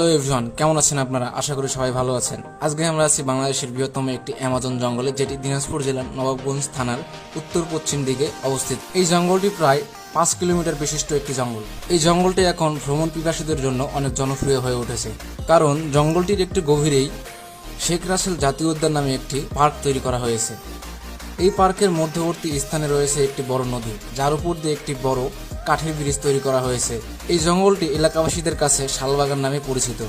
Hello everyone, কেমন আছেন আপনারা? আশা করি সবাই ভালো আছেন। আজকে আমরা আছি বাংলাদেশের বৃহত্তম একটি অ্যামাজন জঙ্গলে, যেটি দিনাজপুর জেলার নবাবগঞ্জ থানার উত্তর পশ্চিম দিকে অবস্থিত। এই জঙ্গলটি প্রায় পাঁচ কিলোমিটার বিশিষ্ট একটি জঙ্গল। এই জঙ্গলটি এখন ভ্রমণ পিপাসীদের জন্য অনেক জনপ্রিয় হয়ে উঠেছে। কারণ জঙ্গলটির একটি গভীরেই শেখ রাসেল জাতীয় উদ্যান নামে একটি পার্ক তৈরি করা হয়েছে। এই পার্কের মধ্যবর্তী স্থানে রয়েছে একটি বড় নদী, যার উপর দিয়ে একটি বড় কাঠের ব্রিজ তৈরি করা হয়েছে। এই জঙ্গলটি এলাকাবাসীদের কাছে শালবাগান নামে পরিচিত।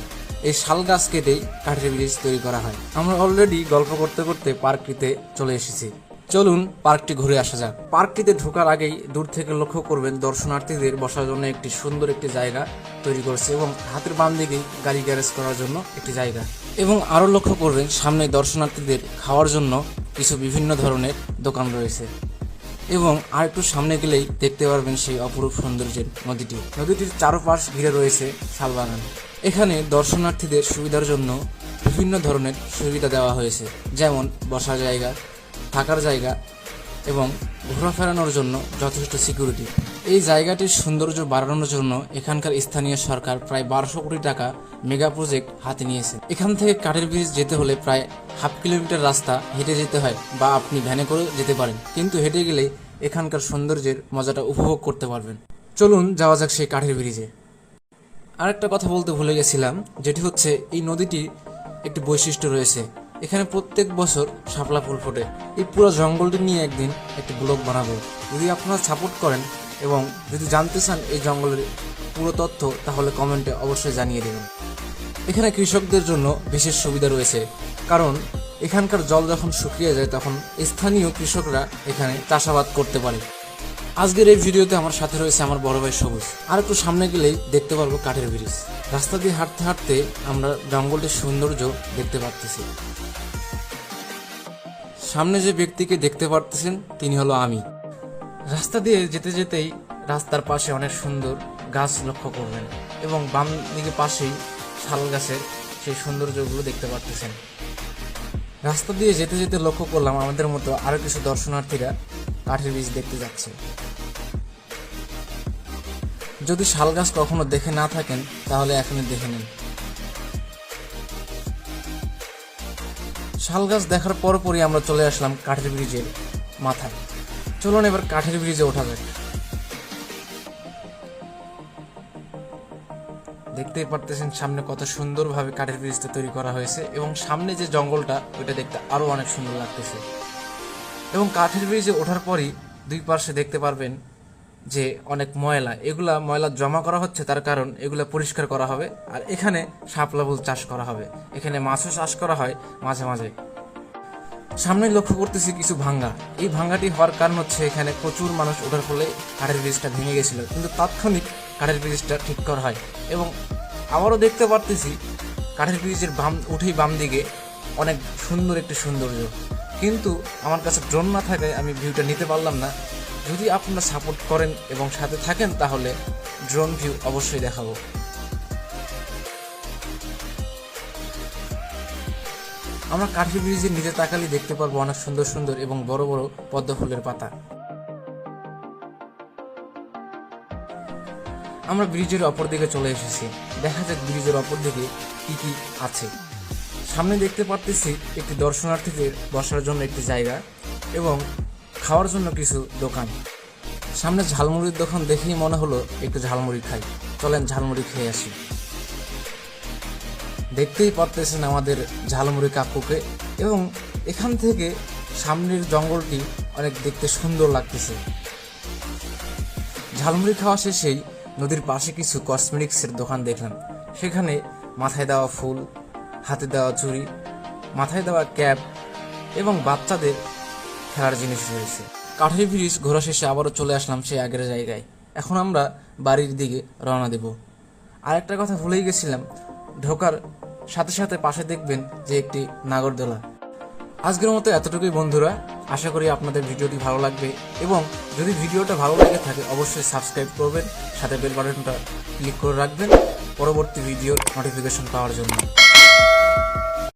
এই শাল গাছ কেটেই কাঠের ব্রিজ তৈরি করা হয়। আমরা অলরেডি গল্প করতে করতে পার্কটিতে চলে এসেছি। চলুন পার্কটি ঘুরে আসা যাক। পার্কটিতে ঢোকার আগেই দূর থেকে লক্ষ্য করবেন দর্শনার্থীদের বসার জন্য একটি সুন্দর একটি জায়গা তৈরি করেছে এবং হাতের বাম দিকেই গাড়ি গ্যারেজ করার জন্য একটি জায়গা। এবং আরও লক্ষ্য করবেন সামনে দর্শনার্থীদের খাওয়ার জন্য কিছু বিভিন্ন ধরনের দোকান রয়েছে। এবং আর একটু সামনে গেলেই দেখতে পারবেন সেই অপরূপ সৌন্দর্যের নদীটি। নদীটির চারপাশ ঘিরে রয়েছে শালবাগান এখানে দর্শনার্থীদের সুবিধার জন্য বিভিন্ন ধরনের সুবিধা দেওয়া হয়েছে, যেমন বসার জায়গা, থাকার জায়গা এবং ঘোরাফেরানোর জন্য যথেষ্ট সিকিউরিটি। এই জায়গাটির সৌন্দর্য বাড়ানোর জন্য এখানকার স্থানীয় সরকার প্রায় বারোশো কোটি টাকা মেগা প্রজেক্ট হাতে নিয়েছে। এখান থেকে কাঠের ব্রিজ যেতে হলে প্রায় হাফ কিলোমিটার রাস্তা হেঁটে যেতে হয় বা আপনি ভ্যানে করে যেতে পারেন। কিন্তু হেঁটে গেলে এখানকার সৌন্দর্যের মজাটা উপভোগ করতে পারবেন। চলুন যাওয়া যাক সেই কাঠের ব্রিজে। আরেকটা কথা বলতে ভুলে গেছিলাম, যেটি হচ্ছে এই নদীটির একটি বৈশিষ্ট্য রয়েছে। এখানে প্রত্যেক বছর শাপলা ফুল ফোটে। এই পুরো জঙ্গলটি নিয়ে একদিন একটি ব্লগ বানাবো। যদি আপনারা সাপোর্ট করেন এবং যদি জানতে চান এই জঙ্গলের পুরো তথ্য, তাহলে কমেন্টে অবশ্যই জানিয়ে দেবেন। এখানে কৃষকদের জন্য বিশেষ সুবিধা রয়েছে। কারণ এখানকার জল যখন শুকিয়ে যায়, তখন স্থানীয় কৃষকরা এখানে চাষাবাদ করতে পারে। আজকের এই ভিডিওতে আমার সাথে রয়েছে আমার বড় ভাই সবুজ। আর একটু সামনে গেলেই দেখতে পারব কাঠের ব্রিজ। রাস্তা দিয়ে হাঁটতে হাঁটতে আমরা জঙ্গলটির সৌন্দর্য দেখতে পারতেছি। সামনে যে ব্যক্তিকে দেখতে পারতেছেন, তিনি হলো আমি। রাস্তা দিয়ে যেতে যেতেই রাস্তার পাশে অনেক সুন্দর গাছ লক্ষ্য করবেন এবং বাম দিকে পাশেই শাল গাছের সেই সৌন্দর্যগুলো দেখতে পারতেছেন। রাস্তা দিয়ে যেতে যেতে লক্ষ্য করলাম আমাদের মতো আরও কিছু দর্শনার্থীরা কাঠের বীজ দেখতে যাচ্ছে। যদি শাল গাছ কখনো দেখে না থাকেন, তাহলে এখনই দেখে নিন। শাল গাছ দেখার পরপরই আমরা চলে আসলাম কাঠের ব্রিজের মাথায়। চলুন এবার কাঠের ব্রিজে ওঠা যাক। দেখতেই পারতেছেন সামনে কত সুন্দরভাবে কাঠের ব্রিজটা তৈরি করা হয়েছে এবং সামনে যে জঙ্গলটা, ওইটা দেখতে আরও অনেক সুন্দর লাগতেছে। এবং কাঠের ব্রিজে ওঠার পরই দুই পাশে দেখতে পারবেন যে অনেক ময়লা। এগুলা ময়লা জমা করা হচ্ছে, তার কারণ এগুলা পরিষ্কার করা হবে আর এখানে শাপলা ফুল চাষ করা হবে। এখানে মাছও চাষ করা হয় মাঝে মাঝে। সামনে লক্ষ্য করতেছি কিছু ভাঙ্গা। এই ভাঙ্গাটি হওয়ার কারণ হচ্ছে এখানে প্রচুর মানুষ ওঠার ফলে কাঠের ব্রিজটা ভেঙে গেছিল। কিন্তু তাৎক্ষণিক কাঠের ব্রিজটা ঠিক করা হয়। এবং আবারও দেখতে পারতেছি, কাঠের ব্রিজের বাম, উঠেই বাম দিকে অনেক সুন্দর একটি সৌন্দর্য। কিন্তু আমার কাছে ড্রোন না থাকায় আমি ভিউটা নিতে পারলাম না। যদি আপনারা সাপোর্ট করেন এবং সাথে থাকেন, তাহলে ড্রোন ভিউ অবশ্যই দেখাবো। আমরা কাঠি ব্রিজের নিচে তাকালে দেখতে পারব অনেক সুন্দর সুন্দর এবং বড় বড় পদ্ম ফুলের পাতা। আমরা ব্রিজের অপর দিকে চলে এসেছি। দেখা যাক ব্রিজের অপর দিকে কি কি আছে। সামনে দেখতে পারতেছি একটি দর্শনার্থীদের বসার জন্য একটি জায়গা এবং খাওয়ার জন্য কিছু দোকান। সামনে ঝালমুড়ির দোকান দেখেই মনে হলো একটু ঝালমুড়ি খাই। চলেন ঝালমুড়ি খেয়ে আসি। দেখতেই পারতেছেন আমাদের ঝালমুড়ি কাকুকে এবং এখান থেকে সামনের জঙ্গলটি অনেক দেখতে সুন্দর লাগতেছে। ঝালমুড়ি খাওয়া শেষেই নদীর পাশে কিছু কসমেটিক্সের দোকান দেখলাম। সেখানে মাথায় দেওয়া ফুল, হাতে দেওয়া চুড়ি, মাথায় দেওয়া ক্যাপ এবং বাচ্চাদের খেলার জিনিস রয়েছে। কাঠের ব্রিজ ঘোরা শেষে আবারও চলে আসলাম সেই আগের জায়গায়। এখন আমরা বাড়ির দিকে রওনা দেব। আরেকটা কথা ভুলেই গেছিলাম, ঢোকার সাথে সাথে পাশে দেখবেন যে একটি নাগরদোলা। আজকের মতো এতটুকুই, বন্ধুরা। আশা করি আপনাদের ভিডিওটি ভালো লাগবে এবং যদি ভিডিওটা ভালো লেগে থাকে, অবশ্যই সাবস্ক্রাইব করবেন, সাথে বেল বাটনটা ক্লিক করে রাখবেন। পরবর্তী ভিডিওর নোটিফিকেশন পাওয়ার জন্য।